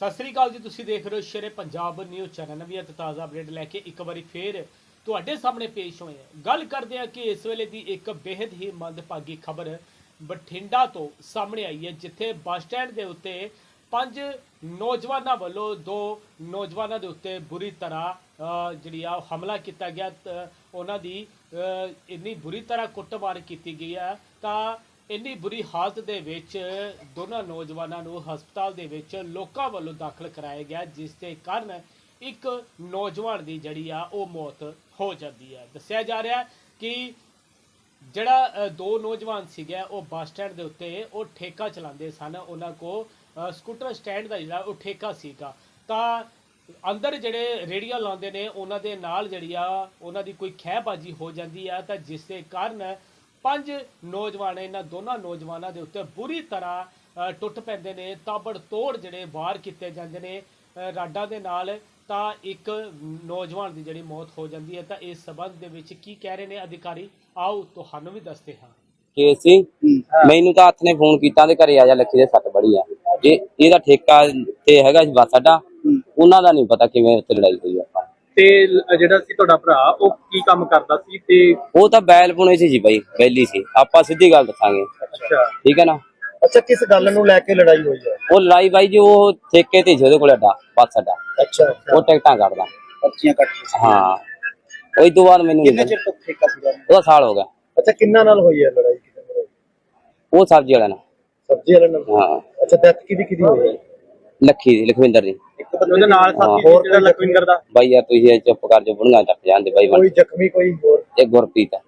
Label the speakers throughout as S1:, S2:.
S1: ਸਤਿ ਸ੍ਰੀ ਅਕਾਲ ਜੀ, ਤੁਸੀਂ ਦੇਖ ਰਹੇ ਹੋ ਸ਼ੇਰੇ ਪੰਜਾਬ ਨਿਊਜ਼ ਚੈਨਲ। ਨਵੀਂ ਅਤੇ ਤਾਜ਼ਾ ਅਪਡੇਟ ਲੈ ਕੇ ਇੱਕ ਵਾਰੀ ਫੇਰ ਤੁਹਾਡੇ ਸਾਹਮਣੇ ਪੇਸ਼ ਹੋਏ ਹਾਂ। ਗੱਲ ਕਰਦੇ ਹਾਂ ਕਿ ਇਸ ਵੇਲੇ ਦੀ ਇੱਕ ਬੇहद ਹੀ ਮੰਦਭਾਗੀ ਖਬਰ ਬਠਿੰਡਾ ਤੋਂ ਸਾਹਮਣੇ ਆਈ ਹੈ, ਜਿੱਥੇ ਬੱਸ ਸਟੈਂਡ ਦੇ ਉੱਤੇ ਪੰਜ ਨੌਜਵਾਨਾਂ ਵੱਲੋਂ ਦੋ ਨੌਜਵਾਨਾਂ ਦੇ ਉੱਤੇ ਬੁਰੀ ਤਰ੍ਹਾਂ ਜਿਹੜੀ ਆ, ਹਮਲਾ ਕੀਤਾ ਗਿਆ। ਉਹਨਾਂ ਦੀ ਇੰਨੀ ਬੁਰੀ ਤਰ੍ਹਾਂ ਕੁੱਟਮਾਰ ਕੀਤੀ ਗਈ ਹੈ ਤਾਂ ਇੰਨੀ ਬੁਰੀ ਹਾਲਤ ਦੇ ਵਿੱਚ ਦੋਨਾਂ ਨੌਜਵਾਨਾਂ ਨੂੰ ਹਸਪਤਾਲ ਦੇ ਵਿੱਚ ਲੋਕਾਂ ਵੱਲੋਂ ਦਾਖਲ ਕਰਾਇਆ ਗਿਆ, ਜਿਸ ਦੇ ਕਾਰਨ ਇੱਕ ਨੌਜਵਾਨ ਦੀ ਜਿਹੜੀ ਆ, ਉਹ ਮੌਤ ਹੋ ਜਾਂਦੀ ਹੈ। ਦੱਸਿਆ ਜਾ ਰਿਹਾ ਕਿ ਜਿਹੜਾ ਦੋ ਨੌਜਵਾਨ ਸੀਗੇ, ਉਹ ਬੱਸ ਸਟੈਂਡ ਦੇ ਉੱਤੇ ਉਹ ਠੇਕਾ ਚਲਾਉਂਦੇ ਸਨ। ਉਹਨਾਂ ਕੋ ਸਕੂਟਰ ਸਟੈਂਡ ਦਾ ਜਿਹੜਾ, ਉਹ ਠੇਕਾ ਸੀਗਾ। ਤਾਂ ਅੰਦਰ ਜਿਹੜੇ ਰੇੜੀਆਂ ਲਾਉਂਦੇ ਨੇ, ਉਹਨਾਂ ਦੇ ਨਾਲ ਜਿਹੜੀ ਆ, ਉਹਨਾਂ ਦੀ ਕੋਈ ਖਹਿਬਾਜੀ ਹੋ ਜਾਂਦੀ ਆ, ਤਾਂ ਜਿਸ ਦੇ ਕਾਰਨ ਪੰਜ ਨੌਜਵਾਨ ਇਹਨਾਂ ਦੋਨਾਂ ਨੌਜਵਾਨਾਂ ਦੇ ਉੱਤੇ ਬੁਰੀ ਤਰ੍ਹਾਂ ਟੁੱਟ ਪੈਂਦੇ ਨੇ ਤਾਬੜ ਤੋੜ ਜਿਹੜੇ ਵਾਰ ਕੀਤੇ ਜਾਂਦੇ ਨੇ ਰਾਡਾਂ ਦੇ ਨਾਲ ਤਾਂ ਇੱਕ ਨੌਜਵਾਨ ਦੀ ਜਿਹੜੀ ਮੌਤ ਹੋ ਜਾਂਦੀ ਹੈ। ਤਾਂ ਇਸ ਸਬੰਧ ਦੇ ਵਿੱਚ ਕੀ ਕਹਿ ਰਹੇ ਨੇ ਅਧਿਕਾਰੀ? ਆਓ ਤੁਹਾਨੂੰ ਵੀ ਦੱਸਦੇ ਹਾਂ।
S2: ਕੇਸ ਸੀ ਮੈਨੂੰ ਤਾਂ ਹੱਥ ਨੇ ਫੋਨ ਕੀਤਾ ਤੇ ਘਰੇ ਆ ਜਾ ਲੱਖੀ ਦੇ ਸੱਟ ਬੜੀ ਆ। ਇਹ ਇਹਦਾ ਠੇਕਾ ਤੇ ਹੈਗਾ ਸੀ ਬੱਸ ਅੱਡਾ ਉਹਨਾਂ ਦਾ ਨਹੀਂ ਪਤਾ ਕਿਵੇਂ ਉੱਥੇ ਲੜਾਈ ਹੋਈ ਆਪਾਂ
S3: ਤੇ ਜਿਹੜਾ ਸੀ ਤੁਹਾਡਾ ਭਰਾ ਉਹ ਕੀ ਕੰਮ ਕਰਦਾ ਸੀ ਤੇ
S2: ਉਹ ਤਾਂ ਬੈਲ ਪੁਣੇ ਸੀ ਜੀ ਬਾਈ ਬੈਲੀ ਸੀ। ਆਪਾਂ ਸਿੱਧੀ ਗੱਲ ਦੱਸਾਂਗੇ।
S3: ਅੱਛਾ।
S2: ਠੀਕ ਹੈ ਨਾ?
S4: ਅੱਛਾ ਕਿਸ ਗੱਲ ਨੂੰ ਲੈ ਕੇ ਲੜਾਈ ਹੋਈ ਹੈ?
S2: ਉਹ ਲੜਾਈ ਬਾਈ ਜੀ ਉਹ ਠੇਕੇ ਤੇ ਸੀ ਉਹਦੇ ਕੋਲ ਅੱਡਾ ਬੱਸ ਅੱਡਾ।
S4: ਅੱਛਾ
S2: ਉਹ ਟਿਕਟਾਂ ਕੱਢਦਾ।
S4: ਪਰਚੀਆਂ ਕੱਟ
S2: ਹਾਂ। ਉਹ ਤੋਂ ਬਾਅਦ ਮੈਨੂੰ
S4: ਕਿੰਨੇ ਚਿਰ ਤੋਂ ਠੇਕਾ ਸੀਗਾ?
S2: ਉਹਦਾ ਸਾਲ ਹੋ ਗਿਆ।
S4: ਅੱਛਾ ਕਿੰਨਾ ਨਾਲ ਹੋਈ ਹੈ ਲੜਾਈ? ਨਾਲ?
S2: ਉਹ ਸਬਜ਼ੀ ਵਾਲਾ ਨਾ
S4: ਸਬਜ਼ੀ ਵਾਲੇ ਨਾਲ।
S2: ਹਾਂ।
S4: ਅੱਛਾ ਡੈਥ ਕਿਹਦੀ ਕਿਹਦੀ ਹੋਈ ਹੈ?
S2: ਲੱਖੀ ਦੀ ਲਖਵਿੰਦਰ ਦੀ।
S4: ਇੱਕ ਬੰਦੇ
S3: ਉਹਦੇ ਨਾਲ ਸਾਥੀ ਸੀ
S4: ਹੋਰ
S3: ਜਿਹੜਾ ਲਖਵਿੰਦਰ ਦਾ?
S2: ਬਾਈ ਯਾਰ ਤੁਸੀਂ ਇਹ ਚੁੱਪ ਕਰ ਜੋ ਬੁਣਗਾ ਚੱਕ ਜਾਂਦੇ ਬਾਈ ਬਣ
S4: ਕੋਈ ਜ਼ਖਮੀ ਕੋਈ ਹੋਰ?
S2: ਇਹ ਗੁਰਪ੍ਰੀਤ ਆ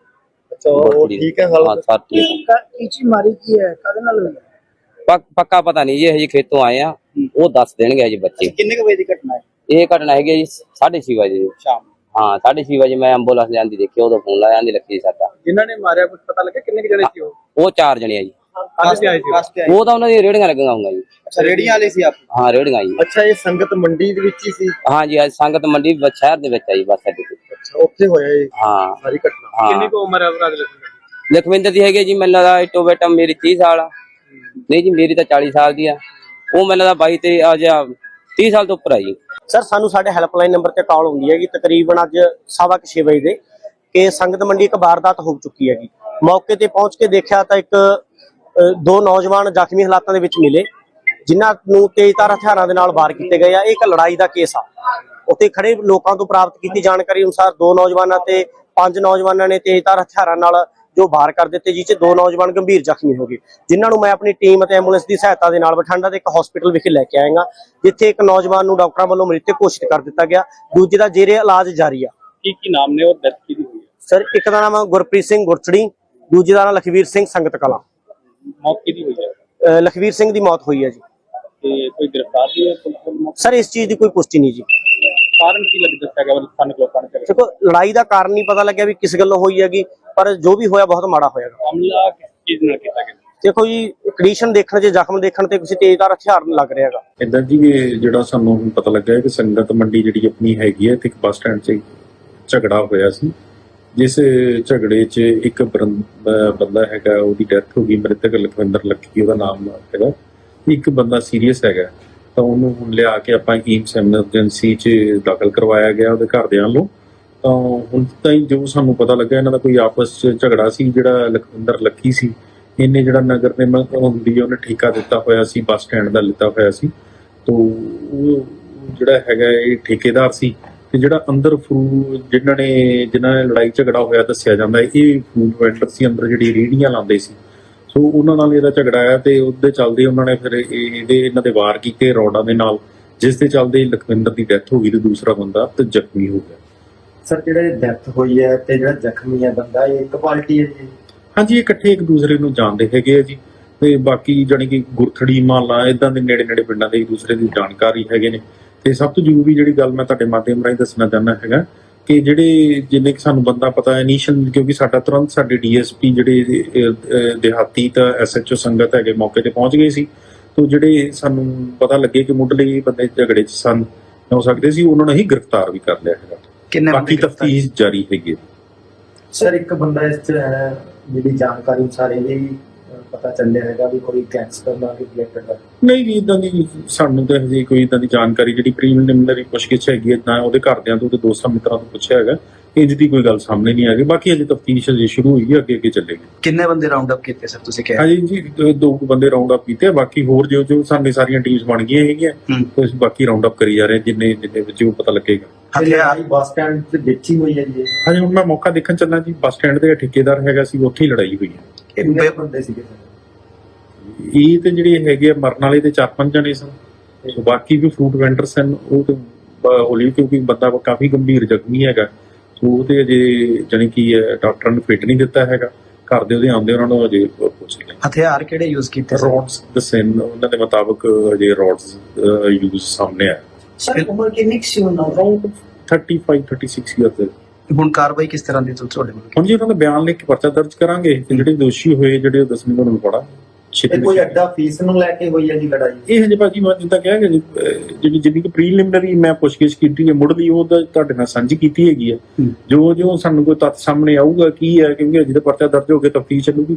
S4: ਅੱਛਾ ਉਹ
S2: ਗੁਰਪ੍ਰੀਤ।
S4: ਠੀਕ ਹੈ
S2: ਹਾਂ
S4: ਹਾਲਤ
S2: ਸਰ ਠੀਕ ਆ।
S4: ਕੀਚੀ ਮਾਰੀ ਕੀ ਹੈ? ਕਦੇ ਨਾਲ ਹੋਈ
S2: ਪੱਕ- ਪੱਕਾ ਪਤਾ ਨਹੀਂ ਜੀ ਹਜੇ ਖੇਤੋਂ ਆਏ ਆ ਉਹ ਦੱਸ ਦੇਣਗੇ ਹਜੇ ਬੱਚੇ।
S4: ਕਿੰਨੇ ਕੁ ਵਜੇ ਦੀ ਘਟਨਾ ਹੈ?
S2: ਇਹ ਘਟਨਾ ਹੈਗੀ ਹੈ ਜੀ 6:30 ਵਜੇ। ਦੀ।
S4: ਸ਼ਾਮ
S2: ਹਾਂ 6:30 ਵਜੇ ਮੈਂ ਐਂਬੂਲੈਂਸ ਲਿਆਂਦੀ ਦੇਖੀ ਉਦੋਂ ਫੋਨ ਲਾਇਆ ਆਂਦੀ ਲੱਗੀ ਸਾਡਾ
S3: ਜਿਨ੍ਹਾਂ ਨੇ ਮਾਰਿਆ ਕੁਝ ਪਤਾ ਲੱਗਾ ਕਿੰਨੇ ਕੁ ਜਣੇ ਸੀ ਉਹ?
S2: ਉਹ ਚਾਰ ਜਣੇ ਆ ਜੀ।
S3: ਕਾਹਦੇ ਤੇ ਆਏ ਸੀ ਉਹ?
S4: ਕਾਸਤੇ ਆਏ
S2: ਉਹ ਤਾਂ ਉਹਨਾਂ ਦੀ ਰੇੜੀਆਂ ਲੱਗੀਆਂ ਹੋਊਗਾ ਜੀ।
S4: ਅੱਛਾ ਰੇੜੀਆਂ ਵਾਲੇ ਸੀ ਆਪ?
S2: ਹਾਂ ਰੇੜੀਆਂ ਜੀ।
S4: ਅੱਛਾ ਇਹ ਸੰਗਤ ਮੰਡੀ ਦੇ ਵਿੱਚ ਹੀ ਸੀ?
S2: ਹਾਂ ਜੀ ਅੱਜ ਸੰਗਤ ਮੰਡੀ ਬ- ਸ਼ਹਿਰ ਦੇ ਵਿੱਚ ਆ ਜੀ ਬਸ ਅੱਡੇ ਤੇ
S4: ਅੱਛਾ ਉੱਥੇ ਹੋਇਆ ਇਹ
S2: ਹਾਂ।
S4: ਸਾਰੀ ਘਟਨਾ।
S3: ਕਿੰਨੀ
S2: ਹਾਂ
S3: ਕੁ ਉਮਰ ਹੈ ਦੀ ਲਖਵਿੰਦਰ ਦੀ?
S2: ਲਖਵਿੰਦਰ ਦੀ ਹੈਗੀ ਜੀ ਮੈਨੂੰ ਲੱਗਦਾ ਇਟੋ ਬੇਟਾ ਮੇਰੀ 30 ਸਾਲ ਆ। ਨਹੀਂ ਜੀ ਮੇਰੀ ਤਾਂ 40 ਸਾਲ ਦੀ ਆ। ਉਹ ਮੈਨੂੰ ਲੱਗਦਾ 22 ਤੇ ਆ ਜਾ 30 ਸਾਲ ਤੋਂ ਉੱਪਰ ਆ ਜੀ।
S5: ਸਰ ਸਾਨੂੰ ਸਾਡੇ ਹੈਲਪਲਾਈਨ ਨੰਬਰ ਤੇ ਕਾਲ ਹੁੰਦੀ ਹੈਗੀ ਤਕਰੀਬਨ ਅੱਜ ਸਵਾ ਕੁ ਛੇ ਵਜੇ ਦੇ ਕਿ ਸੰਗਤ ਮੰਡੀ ਇੱਕ ਵਾਰਦਾਤ ਹੋ ਚੁੱਕੀ ਹੈਗੀ। ਮੌਕੇ ਤੇ ਪਹੁੰਚ ਕੇ ਦੇਖਿਆ ਤਾਂ ਇੱਕ ਦੋ ਨੌਜਵਾਨ ਜ਼ਖਮੀ ਹਾਲਾਤਾਂ ਦੇ ਵਿੱਚ ਮਿਲੇ ਜਿਨ੍ਹਾਂ ਨੂੰ ਤੇਜ਼ਧਾਰ ਹਥਿਆਰਾਂ ਦੇ ਨਾਲ ਵਾਰ ਕੀਤੇ ਗਏ ਆ। ਇਹ ਇੱਕ ਲੜਾਈ ਦਾ ਕੇਸ ਆ। ਉੱਥੇ ਖੜੇ ਲੋਕਾਂ ਤੋਂ ਪ੍ਰਾਪਤ ਕੀਤੀ ਜਾਣਕਾਰੀ ਅਨੁਸਾਰ ਦੋ ਨੌਜਵਾਨਾਂ ਤੇ ਪੰਜ ਨੌਜਵਾਨਾਂ ਨੇ ਤੇਜ਼ਧਾਰ ਹਥਿਆਰਾਂ ਨਾਲ ਜੋ ਵਾਰ ਕਰ ਦਿੱਤੇ ਜਿਸ 'ਚ ਦੋ ਨੌਜਵਾਨ ਗੰਭੀਰ ਜ਼ਖਮੀ ਹੋ ਗਏ। ਜਿਨ੍ਹਾਂ ਨੂੰ ਮੈਂ ਆਪਣੀ ਟੀਮ ਅਤੇ ਐਂਬੂਲੈਂਸ ਦੀ ਸਹਾਇਤਾ ਦੇ ਨਾਲ ਬਠਿੰਡਾ ਦੇ ਇੱਕ ਹਸਪੀਟਲ ਵਿਖੇ ਲੈ ਕੇ ਆਏਗਾ ਜਿੱਥੇ ਇੱਕ ਨੌਜਵਾਨ ਨੂੰ ਡਾਕਟਰਾਂ ਵੱਲੋਂ ਮ੍ਰਿਤਕ ਘੋਸ਼ਿਤ ਕਰ ਦਿੱਤਾ ਗਿਆ। ਦੂਜੇ ਦਾ ਜੇਰੇ ਇਲਾਜ ਜਾਰੀ ਆ।
S3: ਕੀ ਕੀ ਨਾਮ ਨੇ ਉਹ? ਡੈਥ ਕਿਹਦੀ ਹੋਈ
S5: ਸਰ ਇੱਕ ਦਾ ਨਾਮ ਗੁਰਪ੍ਰੀਤ ਸਿੰਘ ਗੁਰਚੜੀ ਦੂਜੇ ਦਾ ਨਾਮ ਲਖਵੀਰ ਸਿੰਘ ਸੰਗਤ ਕਲਾ।
S3: ਮੌਤ ਕਿਹਦੀ ਹੋਈ ਹੈ?
S5: ਅਹ ਲਖਵੀਰ ਸਿੰਘ ਦੀ ਮੌਤ ਹੋਈ ਹੈ ਜੀ।
S3: ਤੇ ਕੋਈ ਗ੍ਰਿਫਤਾਰ ਵੀ ਹੈ ਪੁਲਿਸ ਵੱਲੋਂ?
S5: ਸਰ ਇਸ ਚੀਜ਼ ਦੀ ਕੋਈ ਪੁਸ਼ਟੀ ਨਹੀਂ ਜੀ।
S3: ਕਾਰਨ ਕੀ ਲੱਗ ਦੱਸਿਆ ਗਿਆ? ਸਾਨੂੰ ਲੋਕਾਂ ਨੇ
S5: ਦੇਖੋ ਲੜਾਈ ਦਾ ਕਾਰਨ ਨਹੀਂ ਪਤਾ ਲੱਗਿਆ ਵੀ ਕਿਸ ਗੱਲੋਂ ਹੋਈ ਹੈਗੀ ਪਰ ਜੋ ਵੀ ਹੋਇਆ ਬਹੁਤ ਮਾੜਾ ਹੋਇਆ। ਗਾ।
S3: ਹਮਲਾ ਕਿਸ ਚੀਜ਼ ਨਾਲ ਕੀਤਾ ਗਿਆ?
S5: ਦੇਖੋ ਜੀ ਕੰਡੀਸ਼ਨ ਦੇਖਣ 'ਚ ਜ਼ਖਮ ਦੇਖਣ ਤੇ ਕਿਸੇ ਤੇਜ਼ਧਾਰ ਹਥਿਆਰ ਨਾਲ ਲੱਗ ਰਿਹਾ ਹੈਗਾ।
S6: ਇਦਾਂ ਜੀ ਇਹ ਜਿਹੜਾ ਸਾਨੂੰ ਹੁਣ ਪਤਾ ਲੱਗਾ ਹੈ ਕਿ ਸੰਗਤ ਮੰਡੀ ਜਿਹੜੀ ਆਪਣੀ ਹੈਗੀ ਹੈ ਤੇ ਇੱਕ ਬੱਸ ਸਟੈਂਡ 'ਚ ਝਗੜਾ ਹੋਇਆ ਸੀ। ਜਿਸ ਝਗੜੇ 'ਚ ਇੱਕ ਬਰਨ- ਬੰਦਾ ਹੈਗਾ, ਉਹਦੀ ਡੈਥ ਹੋ ਗਈ, ਮ੍ਰਿਤਕ ਲਖਵਿੰਦਰ ਲੱਖੀ ਉਹਦਾ ਨਾਮ ਹੈਗਾ। ਇੱਕ ਬੰਦਾ ਸੀਰੀਅਸ ਹੈਗਾ, ਤਾਂ ਉਹਨੂੰ ਹੁਣ ਲਿਆ ਕੇ ਆਪਾਂ ਈਮਸ ਐਮਰਜੈਂਸੀ 'ਚ ਦਾਖਲ ਕਰਵਾਇਆ ਗਿਆ ਉਹਦੇ ਘਰਦਿਆਂ ਵੱਲੋਂ। ਤਾਂ ਹੁਣ ਤਾਂ ਹੀ ਜੋ ਸਾਨੂੰ ਪਤਾ ਲੱਗਾ, ਇਹਨਾਂ ਦਾ ਕੋਈ ਆਪਸ 'ਚ ਝਗੜਾ ਸੀ, ਜਿਹੜਾ ਲਖਵਿੰਦਰ ਲੱਖੀ ਸੀ। ਇਹਨੇ ਜਿਹੜਾ ਨਗਰ ਨਿਗਮ ਹੁੰਦੀ ਹੈ ਉਹਨੇ ਠੇਕਾ ਦਿੱਤਾ ਹੋਇਆ ਸੀ, ਬੱਸ ਸਟੈਂਡ ਦਾ ਲਿੱਤਾ ਹੋਇਆ ਸੀ। ਤੋ ਉਹ ਜਿਹੜਾ ਹੈਗਾ, ਇਹ ਠੇਕੇਦਾਰ ਸੀ। ਤੇ ਜਿਹੜਾ ਅੰਦਰ ਫਰੂ ਜਿਨ੍ਹਾਂ ਨੇ ਜਿਨ੍ਹਾਂ ਨੇ ਲੜਾਈ ਝਗੜਾ ਹੋਇਆ ਦੱਸਿਆ ਜਾਂਦਾ ਹੈ ਇਹ ਫੂਡ ਵੈਂਡਰ ਸੀ ਅੰਦਰ ਜਿਹੜੀ ਰੇਹੜੀਆਂ ਲਾਉਂਦੇ ਸੀ। ਸੋ ਉਹਨਾਂ ਨਾਲ ਇਹਦਾ ਝਗੜਾ ਆਇਆ ਤੇ ਉਹਦੇ ਚੱਲਦੇ ਉਹਨਾਂ ਨੇ ਫਿਰ ਇਹ- ਇਹਦੇ ਇਹਨਾਂ ਦੇ ਵਾਰ ਕੀਤੇ ਰੋਡਾਂ ਦੇ ਨਾਲ ਜਿਸ ਦੇ ਚੱਲਦੇ ਲਖਵਿੰਦਰ ਦੀ ਡੈਥ ਹੋ ਗਈ ਤੇ ਦੂਸਰਾ ਬੰਦਾ ਤੇ ਜ਼ਖਮੀ ਹੋ ਗਿਆ।
S7: ਸਰ ਜਿਹੜੇ ਡੈਥ ਹੋਈ ਹੈ ਤੇ ਜਿਹੜਾ ਜ਼ਖਮੀ ਹੈ ਬੰਦਾ ਇਹ ਇੱਕ ਪਾਰਟੀ ਹੈ ਜੀ?
S6: ਹਾਂਜੀ ਇਕੱਠੇ ਇੱਕ ਦੂਸਰੇ ਨੂੰ ਜਾਣਦੇ ਹੈਗੇ ਆ ਜੀ। ਤੇ ਬਾਕੀ ਜਾਣੀ ਕਿ ਗੁਰਥੜੀ ਮਾਲਾ ਇਦਾਂ ਦੇ ਨੇੜੇ ਨੇੜੇ ਪਿੰਡਾਂ ਦੇ ਇੱਕ ਦੂਸਰੇ ਦੀ ਜਾਣਕਾਰੀ ਹੈਗੇ ਨੇ। ਤੇ ਸਭ ਤੋਂ ਜ਼ਰੂਰੀ ਜਿਹੜੀ ਗੱਲ ਮੈਂ ਤੁਹਾਡੇ ਮਾਧਿਅਮ ਰਾਹੀਂ ਦੱਸਣਾ ਚਾਹੁੰਦਾ ਹੈਗਾ ਕਿ ਜਿਹੜੇ ਜਿੰਨੇ ਕਿ ਸਾਨੂੰ ਬੰਦਾ ਪਤਾ ਹੈ ਇਨੀਸ਼ੀਅਲ ਕਿਉਂਕਿ ਸਾਡਾ ਤੁਰੰਤ ਸਾਡੇ ਡੀਐਸਪੀ ਜਿਹੜੇ ਦਿਹਾਤੀ ਤਾਂ ਐਸਐਚਓ ਸੰਗਤ ਹੈਗੇ ਮੌਕੇ ਤੇ ਪਹੁੰਚ ਗਏ ਸੀ। ਤੋਂ ਜਿਹੜੇ ਸਾਨੂੰ ਪਤਾ ਲੱਗੇ ਕਿ ਮੁੱਢਲੇ ਇਹ ਬੰਦੇ ਝਗੜੇ 'ਚ ਸਨ ਹੋ ਸਕਦੇ ਸੀ ਉਹਨਾਂ ਨੂੰ ਹੀ ਗ੍ਰਿਫਤਾਰ ਵੀ ਕਰ ਲਿਆ ਹੈਗਾ।
S7: ਕਿੰਨੇ
S6: ਬਾਕੀ ਤਫਤੀਸ਼ ਜਾਰੀ ਹੈਗੀ
S7: ਸਰ ਇੱਕ ਬੰਦਾ ਇਸ ਚ ਹੈ ਜਿਹੜੀ ਜਾਣਕਾਰੀ ਅਨੁਸਾਰ ਅਹ, ਪਤਾ ਚੱਲਿਆ ਹੈਗਾ ਵੀ ਕੋਈ ਗੈਂਗਸਟਰ ਨਾਲ ਰਿਲੇਟਡ ਹੈ
S6: ਨਹੀਂ ਜੀ ਇਦਾਂ ਦੀ ਸਾਨੂੰ ਤਾਂ ਹਜੇ ਕੋਈ ਇਦਾਂ ਦੀ ਜਾਣਕਾਰੀ ਜਿਹੜੀ ਪ੍ਰੀਲਿਮਿਨਰੀ ਪੁੱਛਗਿੱਛ ਹੈਗੀ ਹੈ ਨਾ ਉਹਦੇ ਘਰਦਿਆਂ ਤੋਂ ਤੇ ਦੋਸਤਾਂ ਮਿੱਤਰਾਂ ਤੋਂ ਪੁੱਛਿਆ ਹੈਗਾ। ਇੰਜ ਦੀ ਕੋਈ ਗੱਲ ਸਾਹਮਣੇ ਨਹੀਂ ਆ ਗਈ ਬਾਕੀ ਹਜੇ ਤਫਤੀਸ਼ ਹਜੇ ਸ਼ੁਰੂ ਹੋਈ ਹੈ ਅੱਗੇ ਅੱਗੇ ਚੱਲੇਗੀ।
S4: ਕਿੰਨੇ ਬੰਦੇ ਰਾਉਂਡ ਅਪ ਕੀਤੇ ਸਰ ਤੁਸੀਂ ਕਿਹਾ?
S6: ਹਾਂਜੀ ਜੀ ਦੋ- ਦੋ ਕੁ ਬੰਦੇ ਰਾਉਂਡ ਅਪ ਕੀਤੇ ਬਾਕੀ ਹੋਰ ਜੋ ਜੋ ਸਾਡੀ ਸਾਰੀਆਂ ਟੀਮਸ ਬਣ ਗਈਆਂ ਹੈਗੀਆਂ ਅਸੀਂ ਬਾਕੀ ਰਾਉਂਡ ਅਪ ਕਰੀ ਜਾ ਰਹੇ ਜਿੰਨੇ ਜਿੰਨੇ ਵਿੱਚ ਉਹ ਪਤਾ ਲੱਗੇਗਾ।
S4: ਹਥਿਆਰ
S7: ਬੱਸ ਸਟੈਂਡ ਤੇ ਵਿੱਚ ਹੀ ਹੋਈ ਹੈ ਜੀ?
S6: ਹਾਂਜੀ ਹੁਣ ਮੈਂ ਮੌਕਾ ਦੇਖਣ ਚੱਲਾਂ ਜੀ। ਬੱਸ ਸਟੈਂਡ ਤੇ ਠੇਕੇਦਾਰ ਹੈਗਾ ਸੀ ਉੱਥੇ ਹੀ ਲੜਾਈ ਹੋਈ ਹੈ।
S7: ਕਿੰਨੇ ਬੰਦੇ ਸੀਗੇ ਸਰ।
S6: ਇਹ ਤੇ ਜਿਹੜੇ ਹੈਗੇ ਆ ਮਰਨ ਵਾਲੇ ਤੇ ਚਾਰ ਪੰਜ ਜਣੇ ਸਨ। ਸੋ ਬਾਕੀ ਵੀ ਫਰੂਟ ਵੈਂਡਰ ਸਨ ਉਹ ਤੇ ਹੌਲੀ ਕਿਉਂਕਿ ਬੰਦਾ ਕਾਫੀ ਗੰਭੀਰ ਜ਼ਖਮੀ ਹੈਗਾ। ਸੋ ਉਹ ਤੇ ਅਜੇ ਜਾਣੀ ਕਿ ਡਾਕਟਰ ਨੇ ਫਿੱਟ ਨਹੀਂ ਦਿੱਤਾ ਹੈਗਾ। ਘਰ ਦੇ ਉਹਦੇ ਆਉਂਦੇ ਉਹਨਾਂ ਨੂੰ ਅਜੇ ਪੁੱਛ
S4: ਹਥਿਆਰ ਕਿਹੜੇ ਯੂਜ਼ ਕੀਤੇ
S6: ਰੋਡਸ ਦੱਸੇ ਉਹਨਾਂ ਦੇ ਮੁਤਾਬਕ ਅਜੇ ਰੋਡਸ ਯੂਜ਼ ਸਾਹਮਣੇ ਆ
S7: ਸਰ ਉਮਰ ਕਿੰਨੀ ਸੀ ਉਹਨਾਂ ਦੀ?
S6: ਅਰਾਊਂਡ 35 36 ਇਅਰਸ ਦੇ।
S4: ਹੁਣ ਕਾਰਵਾਈ ਕਿਸ ਤਰ੍ਹਾਂ ਦੀ ਤੁ- ਤੁਹਾਡੇ ਵੱਲੋਂ?
S6: ਹੁਣ ਜੀ ਉਹਨਾਂ ਦਾ ਬਿਆਨ ਲਿਖ ਕੇ ਪਰਚਾ ਦਰਜ ਕਰਾਂਗੇ ਤੇ ਜਿਹੜੇ ਦੋਸ਼ੀ ਹੋਏ ਜਿਹੜੇ ਉਹ ਦੱਸਣਗੇ ਉਹਨਾਂ ਨੂੰ ਪੜਾ
S7: ਇਹ ਕੋਈ ਅੱਡਾ ਫੀਸ ਨੂੰ ਲੈ ਕੇ ਹੋਈ ਹੈ ਜੀ ਲੜਾਈ?
S6: ਇਹ ਹਜੇ ਬਾਕੀ ਮੈਂ ਜਿੱਦਾਂ ਕਿਹਾ ਕਿ ਜੀ, ਅਹ ਜਿਹੜੀ ਜਿੰਨੀ ਕਿ ਪ੍ਰੀਲਿਮਿਨਰੀ ਮੈਂ ਪੁੱਛਗਿੱਛ ਕੀਤੀ ਹੈ ਮੁੱਢਲੀ ਉਹ ਤਾਂ ਤੁਹਾਡੇ ਨਾਲ ਸਾਂਝੀ ਕੀਤੀ ਹੈਗੀ ਹੈ।
S4: ਹੂੰ।
S6: ਜੋ ਜੋ ਸਾਨੂੰ ਕੋਈ ਤੱਥ ਸਾਹਮਣੇ ਆਊਗਾ ਕੀ ਹੈ ਕਿਉਂਕਿ ਅਜੇ ਤਾਂ ਪਰਚਾ ਦਰਜ ਹੋ ਕੇ ਤਫਤੀਸ਼ ਚੱਲੂਗੀ।